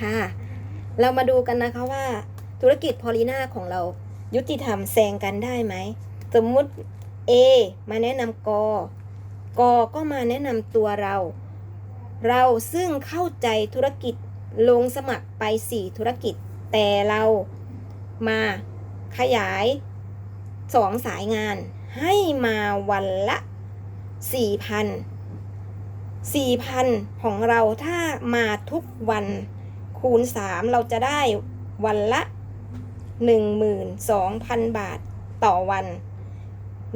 ค่ะ เรามาดูกันนะคะว่าธุรกิจพอลีนาของเรายุติธรรมแซงกันได้ไหม สมมุติ A มาแนะนำกกก็มาแนะนำตัวเรา เราซึ่งเข้าใจธุรกิจลงสมัครไป 4 ธุรกิจ แต่เรามาขยาย2สายงานให้มาวันละ 4,000 4,000 ของเราถ้ามาทุกวัน คูณ 3 เราจะได้วันละ 12,000 บาทต่อวัน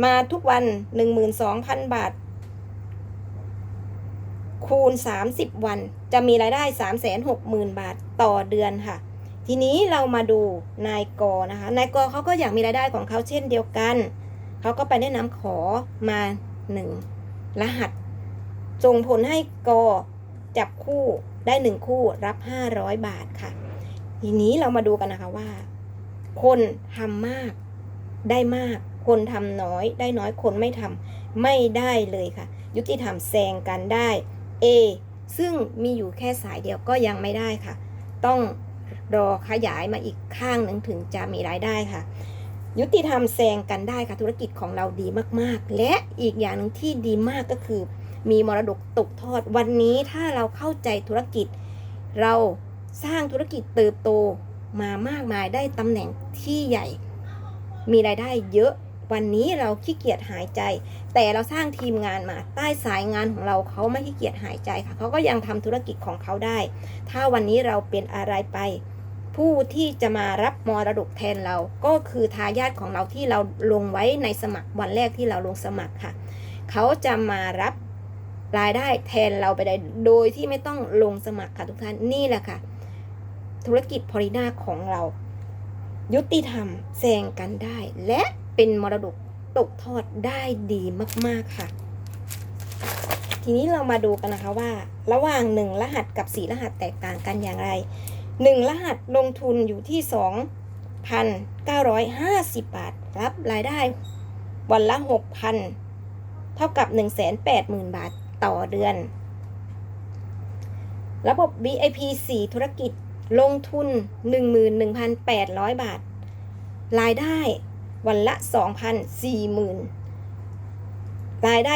มาทุกวัน 12,000 บาท คูณ 30 วัน จะมีรายได้ 360,000 บาทต่อเดือนค่ะ ทีนี้เรามาดูนายกนะคะ นายกเขาก็อยากมีรายได้ของเขาเช่นเดียวกัน เขาก็ไปแนะนำขอมาหนึ่งรหัสส่งผลให้กจับคู่ ได้หนึ่งคู่รับ 500 บาทค่ะ ทีนี้เรามาดูกันนะคะว่า คนทำมากได้มาก คนทำน้อยได้น้อยคนไม่ทำไม่ได้เลยค่ะ ยุติธรรมแซงกันได้ A ซึ่งมีอยู่แค่สายเดียวก็ยังไม่ได้ค่ะ ต้องรอขยายมาอีกข้างหนึ่งถึงจะมีรายได้ค่ะ ยุติธรรมแซงกันได้ค่ะธุรกิจของเราดีมากๆ และอีกอย่างหนึ่งที่ดีมากก็คือ มีมรดกตกทอด วันนี้ถ้าเราเข้าใจธุรกิจ เราสร้างธุรกิจเติบโตมามากมายได้ตำแหน่งที่ใหญ่ มีรายได้เยอะวันนี้เราขี้เกียจหายใจ แต่เราสร้างทีมงานมาใต้สายงานของเราเขาไม่ขี้เกียจหายใจค่ะเขาก็ยังทำธุรกิจของเขาได้ ถ้าวันนี้เราเป็นอะไรไป ผู้ที่จะมารับมรดกแทนเราก็คือทายาทของเราที่เราลงไว้ในสมัครวันแรกที่เราลงสมัครค่ะ เขาจะมารับ รายได้แทนเราไปได้โดยที่ไม่ต้องลงสมัครค่ะทุกท่านนี่แหละค่ะ ธุรกิจพอลินาของเรา ยุติธรรมแซงกันได้ และเป็นมรดกตกทอดได้ดีมาก ๆค่ะ ทีนี้เรามาดูกันนะคะว่า ระหว่าง 1 รหัสกับ 4 รหัสแตกต่างกันอย่างไร 1 รหัสลงทุนอยู่ที่ 2,950 บาท รับรายได้วันละ 6,000 เท่ากับ 180,000 บาท ต่อเดือน ระบบ VIP 4 ธุรกิจลงทุน 11,800 บาท รายได้วันละ2,040,000 รายได้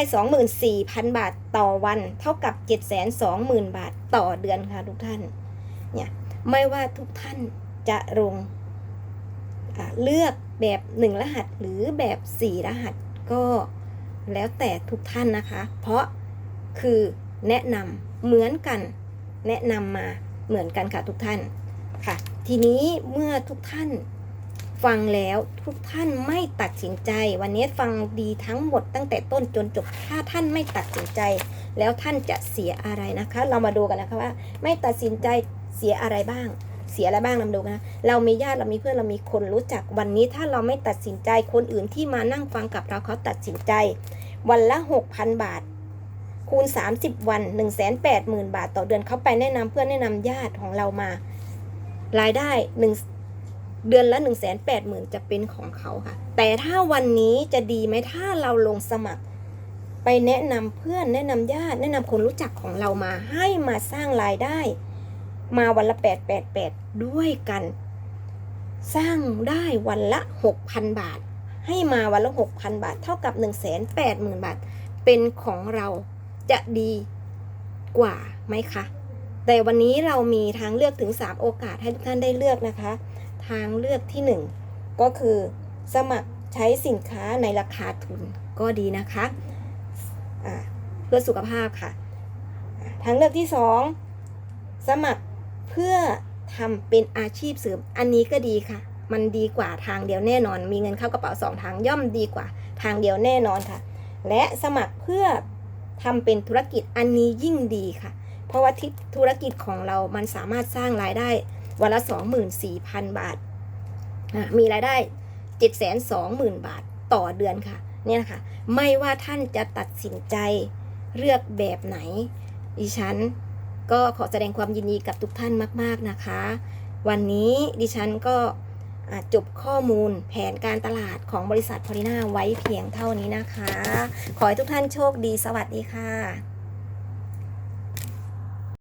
24,000 บาทต่อวันเท่ากับ 720,000 บาทต่อเดือนค่ะทุกท่าน เนี่ย ไม่ว่าทุกท่านจะลงะเลือกแบบ 1 รหัสหรือแบบ 4 รหัสก็แล้วแต่ทุกท่านนะคะ เพราะ คือแนะนำเหมือนกัน แนะนำมาเหมือนกันค่ะทุกท่านค่ะ ทีนี้เมื่อทุกท่านฟังแล้วทุกท่านไม่ตัดสินใจ วันนี้ฟังดีทั้งหมดตั้งแต่ต้นจนจบถ้าท่านไม่ตัดสินใจ แล้วท่านจะเสียอะไรนะคะ เรามาดูกันนะคะว่า ไม่ตัดสินใจเสียอะไรบ้าง เสียอะไรบ้างเรามาดูกันนะเรามีญาติเรามีเพื่อนเรามีคนรู้จักวันนี้ถ้าเราไม่ตัดสินใจคนอื่นที่มานั่งฟังกับเราเขาตัดสินใจ วันละ 6,000 บาท คูณ 30 วัน 180,000 บาทต่อเดือนเขาไปแนะนำเพื่อนแนะนำญาติของเรามา รายได้หนึ่งเดือนละ 1 8 0 0 0 0 จะเป็นของเขาค่ะ แต่ถ้าวันนี้จะดีไหมถ้าเราลงสมัคร ไปแนะนำเพื่อนแนะนำญาติ แนะนำคนรู้จักของเรามาให้มาสร้างรายได้ มาวันละ 888 ด้วยกัน สร้างได้วันละ 6,000 บาท ให้มาวันละ 6,000 บาท เท่ากับ 180,000 บาท เป็นของเรา จะดีกว่าไหมคะ แต่วันนี้เรามีทางเลือกถึง 3 โอกาสให้ทุกท่านได้เลือกนะคะ ทางเลือกที่ 1 ก็คือสมัครใช้สินค้าในราคาทุนก็ดีนะคะอ่าเพื่อสุขภาพค่ะ ทางเลือกที่ 2 สมัครเพื่อทำเป็นอาชีพเสริมอันนี้ก็ดีค่ะ มันดีกว่าทางเดียวแน่นอน มีเงินเข้ากระเป๋าสองทางย่อมดีกว่าทางเดียวแน่นอนค่ะ และสมัครเพื่อ ทำเป็นธุรกิจอันนี้ยิ่งดีค่ะ เพราะว่าที่ธุรกิจของเรามันสามารถสร้างรายได้วันละ 24,000 บาทอะมีรายได้ 720,000 บาทต่อเดือนค่ะ เนี่ยนะคะไม่ว่าท่านจะตัดสินใจเลือกแบบไหน ดิฉันก็ขอแสดงความยินดีกับทุกท่านมาก ๆนะคะ วันนี้ดิฉันก็ จบข้อมูลแผนการตลาดของบริษัทพอลิน่าไว้เพียงเท่านี้นะคะ ขอให้ทุกท่านโชคดีสวัสดีค่ะ